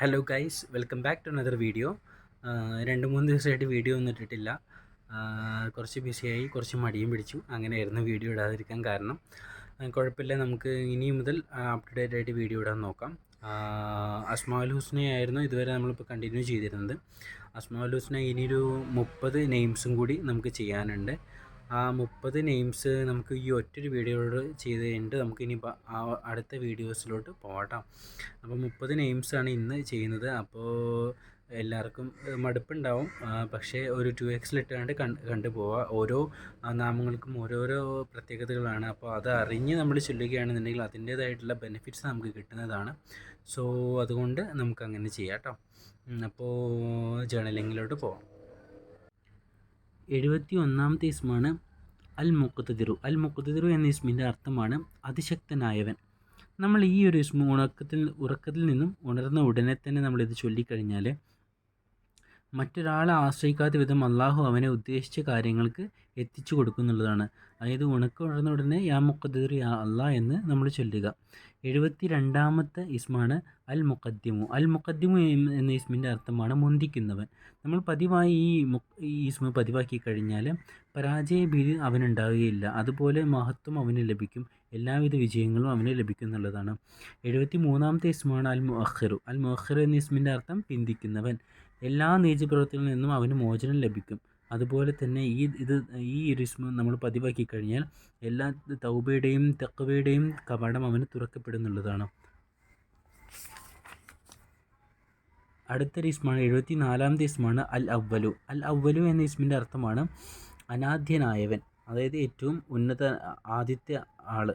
Hello guys welcome back to another video രണ്ട് മൂന്ന് ദിവസമായിട്ട് വീഡിയോ ഒന്നും ഇട്ടിട്ടില്ല. കുറച്ച് ബിസിയായി കുറച്ച് മടിയും പിടിച്ചു. അങ്ങനെയായിരുന്നു വീഡിയോ ഇടാതിരിക്കാൻ കാരണം. കുഴപ്പമില്ല. നമുക്ക് ഇനി മുതൽ അപ് ടു ഡേറ്റ് ആയിട്ട് വീഡിയോ ഇടാൻ നോക്കാം. അസ്മാൽ ഹുസ്നെ ആയിരുന്നു ഇതുവരെ നമ്മളിപ്പോൾ കണ്ടിന്യൂ ചെയ്തിരുന്നത്. അസ്മാൽ ഹുസ്ന ഇനിയൊരു മുപ്പത് നെയിംസും കൂടി നമുക്ക് ചെയ്യാനുണ്ട്. ആ മുപ്പത് നെയിംസ് നമുക്ക് ഈ ഒറ്റൊരു വീഡിയോയോട് ചെയ്ത് കഴിഞ്ഞിട്ട് നമുക്ക് ഇനി അടുത്ത വീഡിയോസിലോട്ട് പോകട്ടോ അപ്പോൾ മുപ്പത് നെയിംസാണ് ഇന്ന് ചെയ്യുന്നത്. അപ്പോൾ എല്ലാവർക്കും മടുപ്പുണ്ടാവും. പക്ഷേ ഒരു ടു എക്സിലിട്ടാണ്ട് കണ്ട് കണ്ടു പോവുക ഓരോ നാമങ്ങൾക്കും ഓരോരോ പ്രത്യേകതകളാണ്. അപ്പോൾ അത് അറിഞ്ഞ് നമ്മൾ ചൊല്ലുകയാണെന്നുണ്ടെങ്കിൽ അതിന്റേതായിട്ടുള്ള ബെനിഫിറ്റ്സ് നമുക്ക് കിട്ടുന്നതാണ്. സോ അതുകൊണ്ട് നമുക്ക് അങ്ങനെ ചെയ്യാം കേട്ടോ അപ്പോൾ ജേണലിങ്ങിലോട്ട് പോവാം. എഴുപത്തി ഒന്നാമത്തെ ഇസ്മാണ് അൽ മുക്കത്തിറു അൽ മുക്കത്തിറു എന്ന ഇസ്മിന്റെ അർത്ഥമാണ് അതിശക്തനായവൻ. നമ്മൾ ഈ ഒരു ഇസ്മു ഉണക്കത്തിൽ ഉറക്കത്തിൽ നിന്നും ഉണർന്ന ഉടനെ തന്നെ നമ്മളിത് ചൊല്ലിക്കഴിഞ്ഞാൽ മറ്റൊരാളെ ആശ്രയിക്കാത്ത വിധം അള്ളാഹു അവനെ ഉദ്ദേശിച്ച കാര്യങ്ങൾക്ക് എത്തിച്ചു കൊടുക്കുന്നുള്ളതാണ്. അതായത് ഉണക്കം ഉണർന്ന ഉടനെ യാ മുക്കദ്ദീർ യാ അള്ളാഹ് എന്ന് നമ്മൾ ചൊല്ലുക. എഴുപത്തി രണ്ടാമത്തെ ഇസ്മാണ് അൽ മുഖദ്ദിമു. അൽ മുഖദ്ദിമു എന്ന- ഇസ്മിന്റെ അർത്ഥമാണ് മുന്തിക്കുന്നവൻ. നമ്മൾ പതിവായി ഈ ഈ ഇസ്മ പതിവാക്കി കഴിഞ്ഞാൽ പരാജയ ഭീതി അവനുണ്ടാവുകയില്ല. അതുപോലെ മഹത്വം അവന് ലഭിക്കും. എല്ലാവിധ വിജയങ്ങളും അവന് ലഭിക്കുന്നുള്ളതാണ്. എഴുപത്തി മൂന്നാമത്തെ ഇസ്മാണ് അൽ മുഅഖിറു. അൽ മുഅഖിറു എന്ന ഇസ്മിന്റെ അർത്ഥം പിന്തിക്കുന്നവൻ. എല്ലാ നീചപ്രവൃത്തികളിൽ നിന്നും അവന് മോചനം ലഭിക്കും. അതുപോലെ തന്നെ ഈ ഇത് ഈ ഒരു ഇസ്മ നമ്മൾ പതിവാക്കി കഴിഞ്ഞാൽ എല്ലാ തൗബയുടെയും തെക്കവയുടെയും കവാടം അവന് തുറക്കപ്പെടുന്നുള്ളതാണ്. അടുത്ത ഇസ്മാണ് എഴുപത്തി നാലാമത്തെ ഇസ്മാണ് അൽ അവ്വലു. അൽ അവ്വലു എന്ന ഇസ്മിന്റെ അർത്ഥമാണ് അനാദ്യനായവൻ അതായത് ഏറ്റവും ഉന്നത ആദ്യത്തെ ആൾ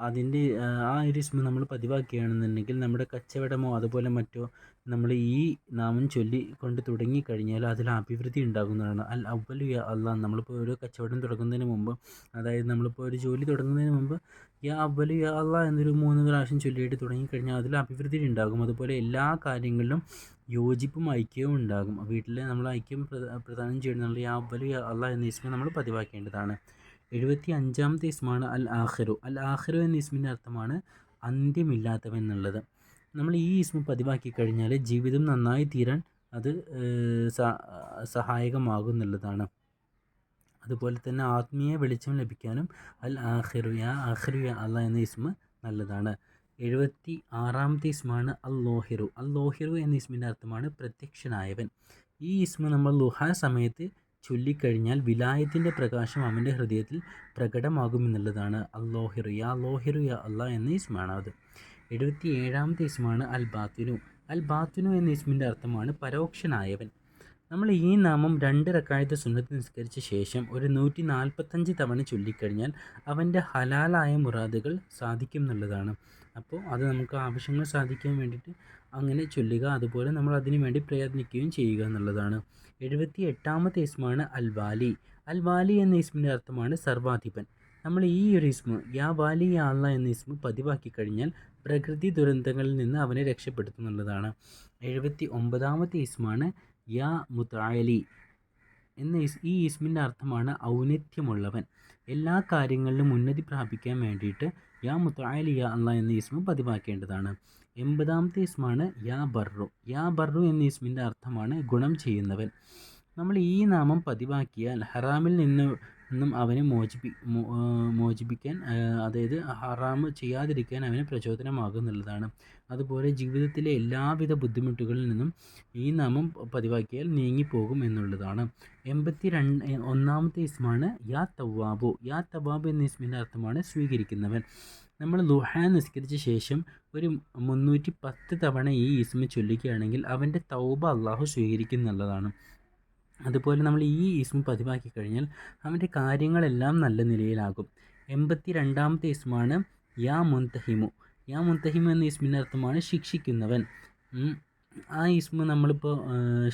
അതിന്റെ ആ ഒരു ഇസ്മ നമ്മൾ പതിവാക്കുകയാണെന്നുണ്ടെങ്കിൽ നമ്മുടെ കച്ചവടമോ അതുപോലെ മറ്റോ നമ്മൾ ഈ നാമം ചൊല്ലിക്കൊണ്ട് തുടങ്ങിക്കഴിഞ്ഞാൽ അതിൽ അഭിവൃദ്ധി ഉണ്ടാകുന്നതാണ്. അൽ അവൽ യാ അല്ല നമ്മളിപ്പോൾ ഒരു കച്ചവടം തുടങ്ങുന്നതിന് മുമ്പ് അതായത് നമ്മളിപ്പോൾ ഒരു ജോലി തുടങ്ങുന്നതിന് മുമ്പ് യാ അവൽ യാ അല്ല എന്നൊരു മൂന്ന് പ്രാവശ്യം ചൊല്ലിയിട്ട് തുടങ്ങിക്കഴിഞ്ഞാൽ അതിൽ അഭിവൃദ്ധി ഉണ്ടാകും. അതുപോലെ എല്ലാ കാര്യങ്ങളിലും യോജിപ്പും ഐക്യവും ഉണ്ടാകും. വീട്ടിലെ നമ്മൾ ഐക്യം പ്രധാനം ചെയ്യുന്നുള്ള യാ അവൽ യാ അല്ല എന്ന ഇസ്മ നമ്മൾ പതിവാക്കേണ്ടതാണ്. എഴുപത്തി അഞ്ചാമത്തെ ഇസ്മാണ് അൽ ആഹ്റു അൽ ആഹ്റു എന്ന ഇസ്മിന്റെ അർത്ഥമാണ് അന്ത്യമില്ലാത്തവൻ എന്നുള്ളത്. നമ്മൾ ഈ ഇസ്മ പതിവാക്കി കഴിഞ്ഞാൽ ജീവിതം നന്നായി തീരാൻ അത് സഹായകമാകുന്നുള്ളതാണ് അതുപോലെ തന്നെ ആത്മീയ വെളിച്ചം ലഭിക്കാനും അൽ ആഹ്റിയ യാ ആഖിറു യാ അല്ല എന്ന ഇസ്മ നല്ലതാണ്. എഴുപത്തി ആറാമത്തെ ഇസ്മാണ് അൽ ലോഹിറു അൽ ലോഹിറു എന്ന ഇസ്മിന്റെ അർത്ഥമാണ് പ്രത്യക്ഷനായവൻ. ഈ ഇസ്മ നമ്മൾ ലുഹ സമയത്ത് ചൊല്ലിക്കഴിഞ്ഞാൽ വിലായത്തിന്റെ പ്രകാശം അവന്റെ ഹൃദയത്തിൽ പ്രകടമാകുമെന്നുള്ളതാണ് അൽ ലോഹിറു യാ ലോഹിറു യാ അല്ല എന്ന ഇസ്മാണ് അത് എഴുപത്തി ഏഴാമത്തെ ഇസ്മാണ് അൽ ബാത്തിനു അൽ ബാത്തിനു എന്ന ഇസ്മിന്റെ അർത്ഥമാണ് പരോക്ഷനായവൻ. നമ്മൾ ഈ നാമം രണ്ട് റക്കായത്ത് സുന്നത്ത് നിസ്കരിച്ച ശേഷം ഒരു നൂറ്റി നാൽപ്പത്തഞ്ച് തവണ ചൊല്ലിക്കഴിഞ്ഞാൽ അവന്റെ ഹലാലായ മുറാദുകൾ സാധിക്കും എന്നുള്ളതാണ്. അപ്പോൾ അത് നമുക്ക് ആവശ്യങ്ങൾ സാധിക്കാൻ വേണ്ടിയിട്ട് അങ്ങനെ ചൊല്ലുക അതുപോലെ നമ്മൾ അതിനു വേണ്ടി പ്രയത്നിക്കുകയും ചെയ്യുക എന്നുള്ളതാണ്. എഴുപത്തി എട്ടാമത്തെ ഇസ്മാണ് അൽ വാലി അൽ വാലി എന്ന ഇസ്മിന്റെ അർത്ഥമാണ് സർവാധിപൻ. നമ്മൾ ഈ ഒരു ഇസ്മ യാ വാലി യാ അല്ല എന്ന ഇസ്മ പതിവാക്കി കഴിഞ്ഞാൽ പ്രകൃതി ദുരന്തങ്ങളിൽ നിന്ന് അവനെ രക്ഷപ്പെടുത്തുന്നുള്ളതാണ് എഴുപത്തി ഒമ്പതാമത്തെ ഇസ്മാണ് യാ മുതായലി എന്ന ഈ ഇസ്മിന്റെ അർത്ഥമാണ് ഔന്നത്യമുള്ളവൻ. എല്ലാ കാര്യങ്ങളിലും ഉന്നതി പ്രാപിക്കാൻ വേണ്ടിയിട്ട് യാ മുതായലി യാ അല്ല എന്ന ഇസ്മ പതിവാക്കേണ്ടതാണ്. എൺപതാമത്തെ ഇസ്മാണ് യാ ബർറു. യാ ബർറു എന്ന ഇസ്മിന്റെ അർത്ഥമാണ് ഗുണം ചെയ്യുന്നവൻ. നമ്മൾ ഈ നാമം പതിവാക്കിയാൽ ഹറാമിൽ നിന്ന് നിന്നും അവനെ മോചിപ്പി മോചിപ്പിക്കാൻ അതായത് ഹറാമ് ചെയ്യാതിരിക്കാൻ അവന് പ്രചോദനമാകുന്നുള്ളതാണ്. അതുപോലെ ജീവിതത്തിലെ എല്ലാവിധ ബുദ്ധിമുട്ടുകളിൽ നിന്നും ഈ നാമം പതിവാക്കിയാൽ നീങ്ങിപ്പോകും എന്നുള്ളതാണ്. എൺപത്തി രണ്ട് ഒന്നാമത്തെ ഇസ്മാണ് യാ തവാബു യാ തവാബ് എന്ന ഇസ്മിന്റെ അർത്ഥമാണ് സ്വീകരിക്കുന്നവൻ. നമ്മൾ ലുഹ നിസ്കരിച്ച ശേഷം ഒരു മുന്നൂറ്റി പത്ത് തവണ ഈ ഇസ്മ ചൊല്ലുകയാണെങ്കിൽ അവന്റെ തൗബ അള്ളാഹു സ്വീകരിക്കുന്നുള്ളതാണ് അതുപോലെ നമ്മൾ ഈ ഇസ്മ പതിവാക്കി കഴിഞ്ഞാൽ അവന്റെ കാര്യങ്ങളെല്ലാം നല്ല നിലയിലാകും. എൺപത്തി രണ്ടാമത്തെ ഇസ്മാണ് യാ മുന്തഹിമു യാ മുന്തഹിമു എന്ന ഇസ്മിന്റെ അർത്ഥമാണ് ശിക്ഷിക്കുന്നവൻ. ആ ഇസ്മ നമ്മളിപ്പോൾ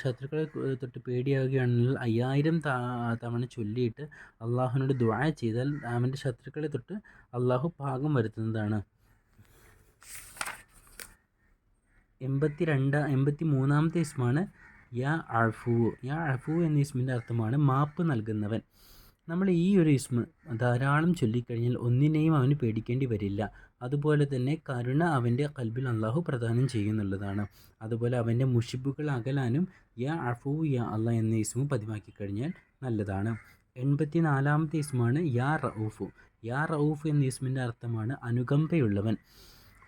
ശത്രുക്കളെ തൊട്ട് പേടിയാവുകയാണെങ്കിൽ അയ്യായിരം തവണ ചൊല്ലിയിട്ട് അള്ളാഹുവിനോട് ദുആ ചെയ്താൽ അവന്റെ ശത്രുക്കളെ തൊട്ട് അള്ളാഹു പാകം വരുത്തുന്നതാണ്. എൺപത്തി രണ്ട് എൺപത്തി മൂന്നാമത്തെ ഇസ്മാണ് യാ അഫു യാ അഫു എന്ന ഇസ്മിന്റെ അർത്ഥമാണ് മാപ്പ് നൽകുന്നവൻ. നമ്മൾ ഈ ഒരു ഇസ്മ ധാരാളം ചൊല്ലിക്കഴിഞ്ഞാൽ ഒന്നിനെയും അവന് പേടിക്കേണ്ടി വരില്ല. അതുപോലെ തന്നെ കരുണ അവന്റെ കൽബിൽ അള്ളാഹു പ്രദാനം ചെയ്യുന്നുള്ളതാണ്. അതുപോലെ അവന്റെ മുഷിബുകൾ അകലാനും യാ അഫു യാ അള്ളാഹ് എന്ന ഇസ്മ പതിവാക്കി കഴിഞ്ഞാൽ നല്ലതാണ്. എൺപത്തി നാലാമത്തെ ഇസ്മാണ് യാ റഊഫു. യാ റഊഫ് എന്ന ഇസ്മിന്റെ അർത്ഥമാണ് അനുകമ്പയുള്ളവൻ.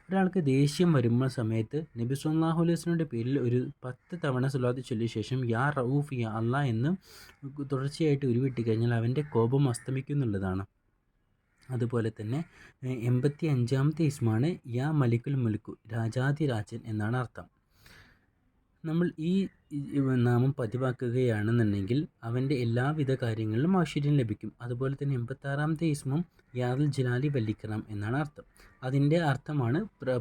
ഒരാൾക്ക് ദേഷ്യം വരുമ്പോൾ സമയത്ത് നബി സുല്ലാഹു അലൈഹി പേരിൽ ഒരു പത്ത് തവണ സുലാത്ത് ചൊല്ലിയ ശേഷം യാ റൌഫ് യാ അല്ല എന്ന് തുടർച്ചയായിട്ട് ഉരുവിട്ട് കഴിഞ്ഞാൽ അവന്റെ കോപം അസ്തമിക്കുന്നുള്ളതാണ്. അതുപോലെ തന്നെ എൺപത്തി അഞ്ചാമത്തെ ഇസ്മാണ് യാ മലിക്കുൽ മുൽക്കു രാജാതിരാജൻ എന്നാണ് അർത്ഥം. നമ്മൾ ഈ നാമം പതിവാക്കുകയാണെന്നുണ്ടെങ്കിൽ അവന്റെ എല്ലാവിധ കാര്യങ്ങളിലും ഐശ്വര്യം ലഭിക്കും. അതുപോലെ തന്നെ എൺപത്താറാമത്തെ ഇസ്മം യാദൽ ജലാലി വല്ലിക്കണം എന്നാണ് അർത്ഥം. അതിന്റെ അർത്ഥമാണ്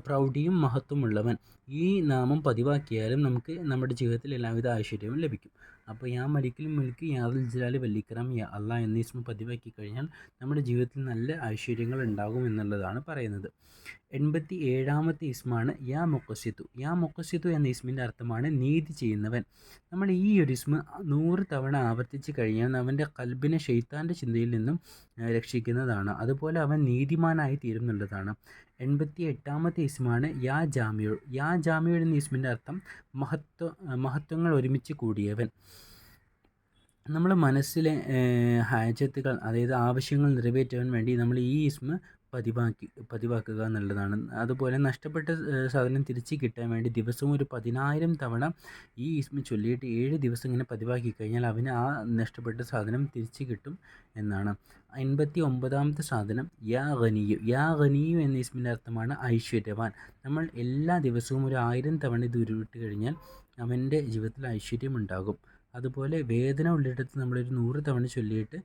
പ്രൗഢിയും മഹത്വമുള്ളവൻ. ഈ നാമം പതിവാക്കിയാലും നമുക്ക് നമ്മുടെ ജീവിതത്തിൽ എല്ലാവിധ ഐശ്വര്യവും ലഭിക്കും. അപ്പോൾ യാ മലിക്കിൽ മുൽക്ക് യാദൽ ജലാലി വല്ലിക്കണം യാ അല്ല എന്ന ഇസ്മം പതിവാക്കി കഴിഞ്ഞാൽ നമ്മുടെ ജീവിതത്തിൽ നല്ല ഐശ്വര്യങ്ങൾ ഉണ്ടാകും എന്നുള്ളതാണ് പറയുന്നത്. എൺപത്തി ഏഴാമത്തെ ഇസ്മാണ് യാ മുക്കസിത്തു യാ മുക്കസിത്തു എന്ന ഇസ്മിന്റെ അർത്ഥമാണ് നീതി ചെയ്യുന്നവൻ. നമ്മൾ ഈ ഒരു ഇസ്മ നൂറ് തവണ ആവർത്തിച്ച് കഴിഞ്ഞാൽ അവന്റെ കൽബിനെ ഷെയ്ത്താന്റെ ചിന്തയിൽ നിന്നും രക്ഷിക്കുന്നതാണ്. അതുപോലെ അവൻ നീതിമാനായി തീരുന്നുള്ളതാണ് എൺപത്തി എട്ടാമത്തെ ഇസ്മാണ് യാ ജാമ്യു യാ ജാമ്യു എന്ന ഇസ്മിന്റെ അർത്ഥം മഹത്വ മഹത്വങ്ങൾ ഒരുമിച്ച് കൂടിയവൻ. നമ്മൾ മനസ്സിലെ ഹാജത്തുകൾ അതായത് ആവശ്യങ്ങൾ നിറവേറ്റാൻ വേണ്ടി നമ്മൾ ഈ ഇസ്മ പതിവാക്കി പതിവാക്കുക എന്നുള്ളതാണ്. അതുപോലെ നഷ്ടപ്പെട്ട സാധനം തിരിച്ച് കിട്ടാൻ വേണ്ടി ദിവസവും ഒരു പതിനായിരം തവണ ഈ ഇസ്മ ചൊല്ലിയിട്ട് ഏഴ് ദിവസം ഇങ്ങനെ പതിവാക്കി കഴിഞ്ഞാൽ അവന് ആ നഷ്ടപ്പെട്ട സാധനം തിരിച്ച് കിട്ടും എന്നാണ്. എൺപത്തി ഒമ്പതാമത്തെ സാധനം യാ ഖനിയു യാ ഖനിയു എന്ന ഇസ്മിന്റെ അർത്ഥമാണ് ഐശ്വര്യവാൻ. നമ്മൾ എല്ലാ ദിവസവും ഒരു ആയിരം തവണ ഇത് ഉരുവിട്ട് കഴിഞ്ഞാൽ അവന്റെ ജീവിതത്തിൽ ഐശ്വര്യം ഉണ്ടാകും അതുപോലെ വേദന ഉള്ളിടത്ത് നമ്മളൊരു നൂറ് തവണ ചൊല്ലിയിട്ട്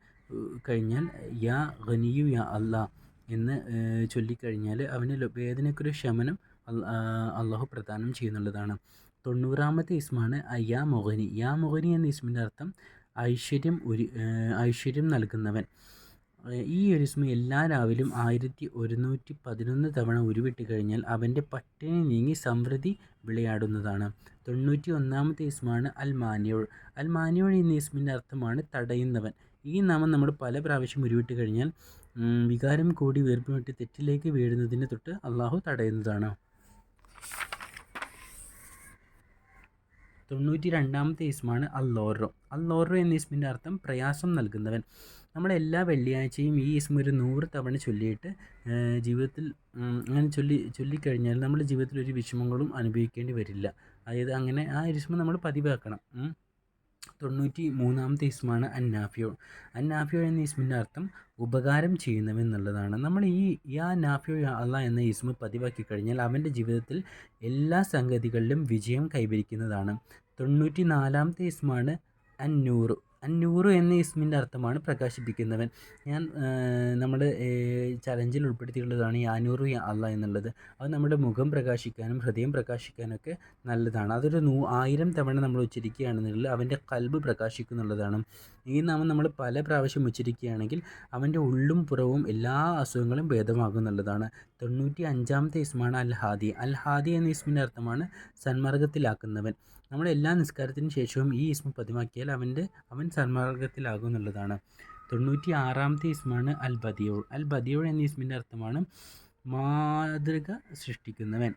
കഴിഞ്ഞാൽ യാ ഖനിയു യാ അല്ലാ എന്ന് ചൊല്ലിക്കഴിഞ്ഞാൽ അവന് വേദനയ്ക്കൊരു ശമനം അള്ളാഹു പ്രദാനം ചെയ്യുന്നുള്ളതാണ്. തൊണ്ണൂറാമത്തെ ഇസ്മാണ് അയ്യാ മൊഹനി. യാ മൊഹനി എന്ന ഇസ്മിന്റെ അർത്ഥം ഐശ്വര്യം ഒരു ഐശ്വര്യം നൽകുന്നവൻ. ഈ ഒരു ഇസ്മ എല്ലാ രാവിലും ആയിരത്തി ഒരുന്നൂറ്റി പതിനൊന്ന് തവണ ഉരുവിട്ട് കഴിഞ്ഞാൽ അവന്റെ പട്ടിണി നീങ്ങി സമൃദ്ധി വിളയാടുന്നതാണ്. തൊണ്ണൂറ്റി ഒന്നാമത്തെ ഇസ്മാണ് അൽ മാനിയോൾ. അൽ മാനിയോൾ എന്ന ഇസ്മിന്റെ അർത്ഥമാണ് തടയുന്നവൻ. ഈ നാമം നമ്മൾ പല പ്രാവശ്യം ഉരുവിട്ട് കഴിഞ്ഞാൽ വികാരം കൂടി വീർപ്പുമുട്ടി തെറ്റിലേക്ക് വീഴുന്നതിന് തൊട്ട് അള്ളാഹു തടയുന്നതാണ്. തൊണ്ണൂറ്റി രണ്ടാമത്തെ ഇസ്മാണ് അല്ലോറോ അല്ലോറോ എന്ന ഇസ്മിന്റെ അർത്ഥം പ്രയാസം നൽകുന്നവൻ. നമ്മൾ എല്ലാ വെള്ളിയാഴ്ചയും ഈ ഇസ്മ ഒരു നൂറ് തവണ ചൊല്ലിയിട്ട് ജീവിതത്തിൽ അങ്ങനെ ചൊല്ലി ചൊല്ലിക്കഴിഞ്ഞാൽ നമ്മുടെ ജീവിതത്തിൽ ഒരു വിഷമങ്ങളും അനുഭവിക്കേണ്ടി വരില്ല. അതായത് അങ്ങനെ ആ ഇസ്മ നമ്മൾ പതിവാക്കണം. തൊണ്ണൂറ്റി മൂന്നാമത്തെ ഇസ്മാണ് അന്നാഫിയോ അന്നാഫിയോ എന്ന ഇസ്മിന്റെ അർത്ഥം ഉപകാരം ചെയ്യുന്നവൻ എന്നുള്ളതാണ് നമ്മൾ ഈ യാ നാഫിയോ അല്ല എന്ന ഇസ്മ പതിവാക്കി കഴിഞ്ഞാൽ അവന്റെ ജീവിതത്തിൽ എല്ലാ സംഗതികളിലും വിജയം കൈവരിക്കുന്നതാണ്. തൊണ്ണൂറ്റി നാലാമത്തെ ഇസ്മാണ് അന്നൂറ് അന്നൂറ് എന്ന ഇസ്മിന്റെ അർത്ഥമാണ് പ്രകാശിപ്പിക്കുന്നവൻ. ഞാൻ നമ്മുടെ ചലഞ്ചിൽ ഉൾപ്പെടുത്തിയിട്ടുള്ളതാണ് ഈ അനൂറ് അല്ല എന്നുള്ളത്. അത് നമ്മുടെ മുഖം പ്രകാശിക്കാനും ഹൃദയം പ്രകാശിക്കാനൊക്കെ നല്ലതാണ്. അതൊരു നൂ ആയിരം തവണ നമ്മൾ ഉച്ചരിക്കുകയാണെന്നുണ്ടെങ്കിൽ അവന്റെ കൽബ് പ്രകാശിക്കുന്നുള്ളതാണ്. ഈ നാമം നമ്മൾ പല പ്രാവശ്യം ഉച്ചരിക്കുകയാണെങ്കിൽ അവന്റെ ഉള്ളും പുറവും എല്ലാ അസുഖങ്ങളും ഭേദമാകുന്നുള്ളതാണ്. തൊണ്ണൂറ്റി അഞ്ചാമത്തെ ഇസ്മാണ് അൽ അൽഹാദി അൽ ഹാദി എന്ന ഇസ്മിന്റെ അർത്ഥമാണ് സന്മാർഗത്തിലാക്കുന്നവൻ. നമ്മൾ എല്ലാ നിസ്കാരത്തിനും ശേഷവും ഈ ഇസ്മ പതിവാക്കിയാൽ അവന്റെ അവൻ സന്മാർഗത്തിലാകും എന്നുള്ളതാണ്. തൊണ്ണൂറ്റി ആറാമത്തെ ഇസ്മാണ് അൽ ബദിയോൾ അൽ ബദിയോൾ എന്ന ഇസ്മിന്റെ അർത്ഥമാണ് മാതൃക സൃഷ്ടിക്കുന്നവൻ.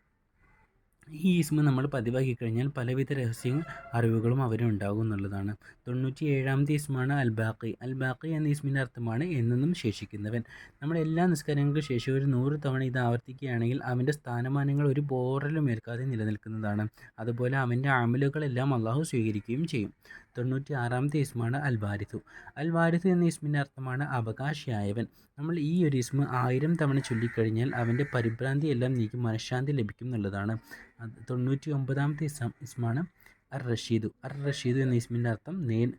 ഈ ഇസ്മ നമ്മൾ പതിവാക്കി കഴിഞ്ഞാൽ പലവിധ രഹസ്യ അറിവുകളും അവരുണ്ടാകും എന്നുള്ളതാണ്. തൊണ്ണൂറ്റി ഏഴാമത്തെ ഇസ്മാണ് അൽ ബാക്കി അൽ എന്ന ഇസ്മിന്റെ അർത്ഥമാണ് എന്നെന്നും ശേഷിക്കുന്നവൻ. നമ്മൾ എല്ലാ നിസ്കാരങ്ങൾക്ക് ശേഷം ഒരു നൂറ് തവണ ഇത് ആവർത്തിക്കുകയാണെങ്കിൽ അവന്റെ സ്ഥാനമാനങ്ങൾ ഒരു ബോറലും ഏൽക്കാതെ നിലനിൽക്കുന്നതാണ്. അതുപോലെ അവന്റെ അമലുകളെല്ലാം അള്ളാഹു സ്വീകരിക്കുകയും ചെയ്യും. തൊണ്ണൂറ്റി ആറാമത്തെ ഇസ്മാണ് അൽ വാരിഥു എന്ന ഇസ്മിന്റെ അർത്ഥമാണ് അവകാശിയായവൻ. നമ്മൾ ഈ ഒരു ഇസ്മ ആയിരം തവണ ചൊല്ലിക്കഴിഞ്ഞാൽ അവന്റെ പരിഭ്രാന്തി എല്ലാം നീക്കി മനഃശാന്തി ലഭിക്കും എന്നുള്ളതാണ്. തൊണ്ണൂറ്റി ഒമ്പതാമത്തെ ഇസ്ലാം ഇസ്മാണ് അർ റഷീദു അർ റഷീദു എന്ന ഇസ്മിന്റെ അർത്ഥം നേൽ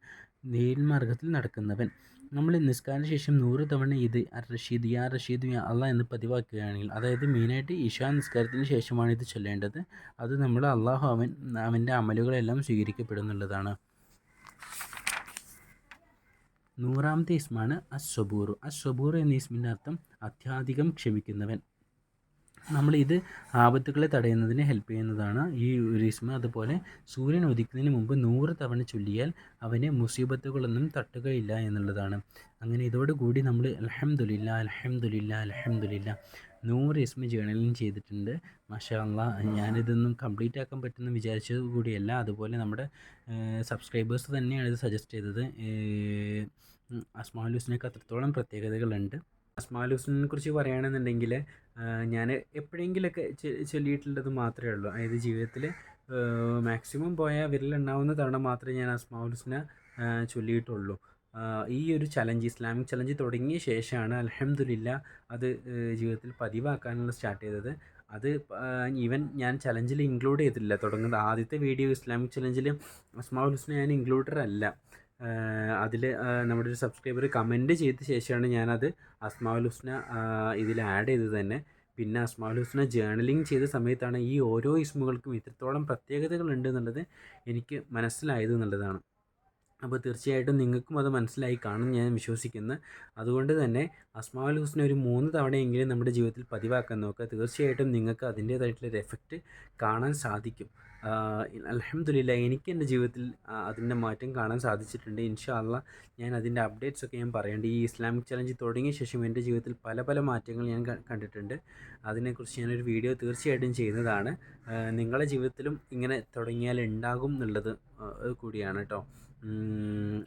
നേൽമാർഗത്തിൽ നടക്കുന്നവൻ. നമ്മൾ നിസ്കാരത്തിന് ശേഷം നൂറ് തവണ ഇത് അർ റഷീദ് യാ റഷീദ് യാ അള്ള എന്ന് പതിവാക്കുകയാണെങ്കിൽ അതായത് മെയിനായിട്ട് ഇഷാ നിസ്കാരത്തിന് ശേഷമാണ് ഇത് ചൊല്ലേണ്ടത്. അത് നമ്മൾ അള്ളാഹു അവൻ അവന്റെ അമലുകളെല്ലാം സ്വീകരിക്കപ്പെടുന്നുള്ളതാണ് നൂറാമത്തെ ഇസ്മാണ് അസ്വബൂർ അസ്വബൂർ എന്ന ഇസ്മിന്റെ അർത്ഥം അത്യാധികം ക്ഷമിക്കുന്നവൻ. നമ്മൾ ഇത് ആപത്തുകളെ തടയുന്നതിന് ഹെൽപ്പ് ചെയ്യുന്നതാണ് ഈ ഒരു ഇസ്മ അതുപോലെ സൂര്യൻ ഉദിക്കുന്നതിന് മുമ്പ് നൂറ് തവണ ചൊല്ലിയാൽ അവന് മുസീബത്തുകളൊന്നും തട്ടുകയില്ല എന്നുള്ളതാണ്. അങ്ങനെ ഇതോടുകൂടി നമ്മൾ അലഹമുല്ല അലഹമുല്ല അലഹമുല്ല നൂറ് ഇസ്മ ജേണലിങ് ചെയ്തിട്ടുണ്ട്. മാഷാ അള്ളാ ഞാനിതൊന്നും കംപ്ലീറ്റ് ആക്കാൻ പറ്റുമെന്ന് വിചാരിച്ചത് കൂടിയല്ല. അതുപോലെ നമ്മുടെ സബ്സ്ക്രൈബേഴ്സ് തന്നെയാണ് ഇത് സജസ്റ്റ് ചെയ്തത്. അസ്മാലൂസിനൊക്കെ അത്രത്തോളം പ്രത്യേകതകളുണ്ട്. അസ്മാലൂസിനെ കുറിച്ച് പറയുകയാണെന്നുണ്ടെങ്കിൽ ഞാൻ എപ്പോഴെങ്കിലൊക്കെ ചൊല്ലിയിട്ടുള്ളത് മാത്രമേ ഉള്ളൂ. അതായത് ജീവിതത്തിൽ മാക്സിമം പോയാൽ വിരലുണ്ടാവുന്ന തവണ മാത്രമേ ഞാൻ അസ്മാഉൽ ഹുസ്ന ചൊല്ലിയിട്ടുള്ളൂ. ഈ ഒരു ചലഞ്ച് ഇസ്ലാമിക് ചലഞ്ച് തുടങ്ങിയ ശേഷമാണ് അൽഹംദുലില്ല അത് ജീവിതത്തിൽ പതിവാക്കാനുള്ള സ്റ്റാർട്ട് ചെയ്തത്. അത് ഈവൻ ഞാൻ ചലഞ്ചിൽ ഇൻക്ലൂഡ് ചെയ്തിട്ടില്ല. തുടങ്ങുന്നത് ആദ്യത്തെ വീഡിയോ ഇസ്ലാമിക് ചലഞ്ചിൽ അസ്മാഉൽ ഹുസ്ന ഞാൻ ഇൻക്ലൂഡർ അല്ല. അതിൽ നമ്മുടെ ഒരു സബ്സ്ക്രൈബർ കമന്റ് ചെയ്ത ശേഷമാണ് ഞാനത് അസ്മാഉൽ ഹുസ്ന ഇതിൽ ആഡ് ചെയ്തത് തന്നെ. പിന്നെ അസ്മാഉൽ ഹുസ്ന ജേർണലിംഗ് ചെയ്ത സമയത്താണ് ഈ ഓരോ ഇസ്മുകൾക്കും ഇത്രത്തോളം പ്രത്യേകതകളുണ്ട് എന്നുള്ളത് എനിക്ക് മനസ്സിലായത് എന്നുള്ളതാണ്. അപ്പോൾ തീർച്ചയായിട്ടും നിങ്ങൾക്കും അത് മനസ്സിലായി കാണും ഞാൻ വിശ്വസിക്കുന്നു. അതുകൊണ്ട് തന്നെ അസ്മാഉൽ ഹുസ്ന ഒരു മൂന്ന് തവണയെങ്കിലും നമ്മുടെ ജീവിതത്തിൽ പതിവാക്കാൻ നോക്കുക. തീർച്ചയായിട്ടും നിങ്ങൾക്ക് അതിന്റേതായിട്ടുള്ളൊരു എഫക്റ്റ് കാണാൻ സാധിക്കും. അലഹമില്ല എനിക്ക് എന്റെ ജീവിതത്തിൽ അതിന്റെ മാറ്റം കാണാൻ സാധിച്ചിട്ടുണ്ട്. ഇൻഷാല്ല ഞാൻ അതിന്റെ അപ്ഡേറ്റ്സ് ഒക്കെ ഞാൻ പറയേണ്ട ഈ ഇസ്ലാമിക് ചലഞ്ച് തുടങ്ങിയ ശേഷം എന്റെ ജീവിതത്തിൽ പല പല മാറ്റങ്ങൾ ഞാൻ കണ്ടിട്ടുണ്ട്. അതിനെക്കുറിച്ച് ഞാനൊരു വീഡിയോ തീർച്ചയായിട്ടും ചെയ്യുന്നതാണ്. നിങ്ങളുടെ ജീവിതത്തിലും ഇങ്ങനെ തുടങ്ങിയാൽ ഉണ്ടാകും എന്നുള്ളത് കൂടിയാണ് കേട്ടോ.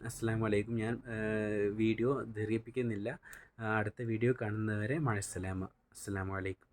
അസ്സാം വലൈക്കും ഞാൻ വീഡിയോ ദീർഘിപ്പിക്കുന്നില്ല. അടുത്ത വീഡിയോ കാണുന്നവരെ മഴസ്സലാമ അസ്സാം വലൈക്കും